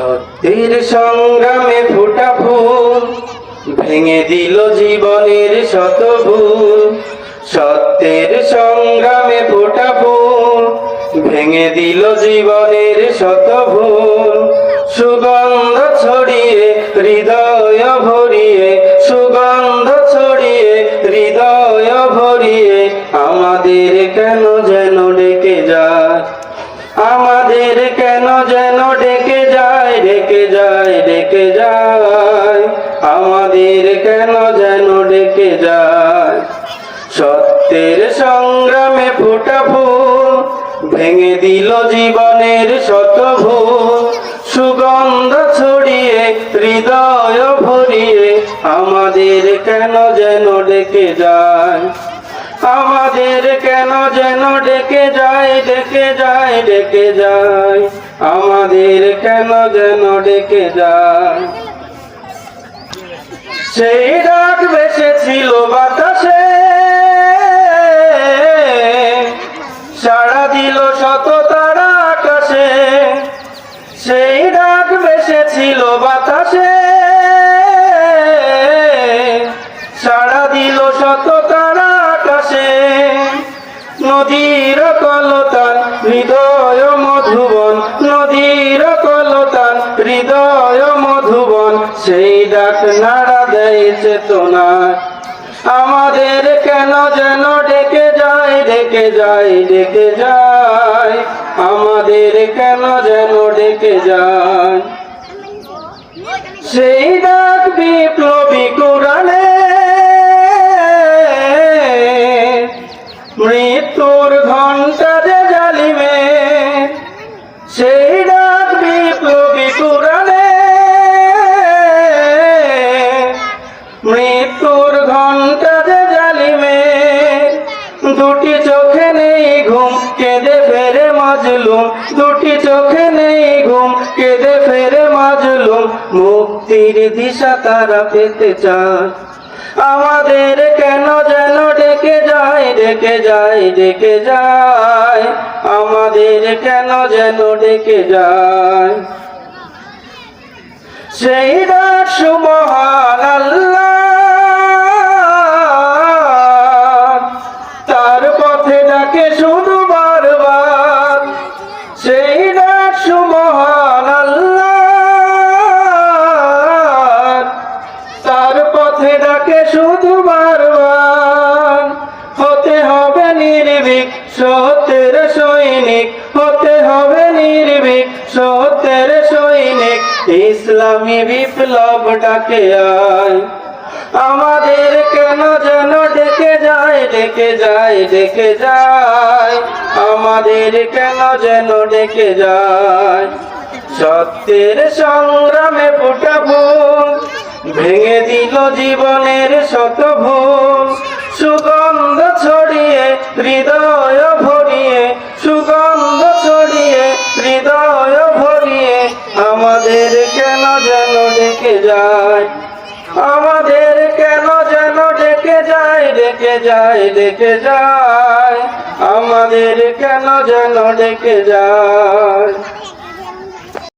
সত্যের সংগ্রামে ফোটা ফুল, ভেঙে দিল জীবনের শত ভুল সত্যের সংগ্রামে ফোটা ফুল, ভেঙে দিল জীবনের শত ভুল সুগন্ধ ছড়িয়ে, হৃদয় ভরিয়ে, সুগন্ধ ডেকে যায়। সত্যের সংগ্রামে ফোটা ফুল, ভেঙে দিল জীবনের শত ভুল। সুগন্ধ ছড়িয়ে, হৃদয় ভরিয়ে, আমাদের কেন যেন ডেকে যায়? আমাদের কেন যেন ডেকে যায় ডেকে যায় ডেকে যায়? আমাদের কেন যেন ডেকে যায়? সেই ডাক বেসেছিল বাতাসে। সাড়া দিল শত তারা আকাশে। সেই ডাক বেসেছিল বাতাসে। সাড়া দিল শত তারা আকাশে। নদীর কলতান হৃদয় মধুবন, নদীর সেই ডাক নাড়া দেয় চেতনা আমাদের কেন যেন ডেকে যায় ডেকে যায় ডেকে যায়। আমাদের কেন যেন ডেকে যায়। সেই ডাক দুটি চোখে নেই ঘুম, কেঁদে ফেরে মাজলুম। দুটি চোখে নেই ঘুম, কেঁদে ফেরে মাজলুম। মুক্তির দিশা তারা পেতে চায়। আমাদের কেন যেন ডেকে যায় ডেকে যায় ডেকে যায়। আমাদের কেন যেন ডেকে যায়। সেই ডাক সুমহান আল্লাহ পথে ডাকে শুধু বারবার। হতে হবে নির্ভীক সত্যের সৈনিক, হতে হবে নির্ভীক সত্যের সৈনিক। ইসলামী বিপ্লব ডাকে আয়। আমাদের কেন যেন ডেকে যায় ডেকে যায় ডেকে যায়? আমাদের কেন যেন ডেকে যায়? সত্যের সংগ্রামে জীবনের শত ভুল সুগন্ধ ছড়িয়ে, হৃদয় ভরিয়ে, সুগন্ধ ছড়িয়ে, হৃদয় ভরিয়ে, আমাদের কেন যেন ডেকে যায়? আমাদের কেন যেন ডেকে যায় ডেকে যায় ডেকে যায়? আমাদের কেন যেন ডেকে যায়?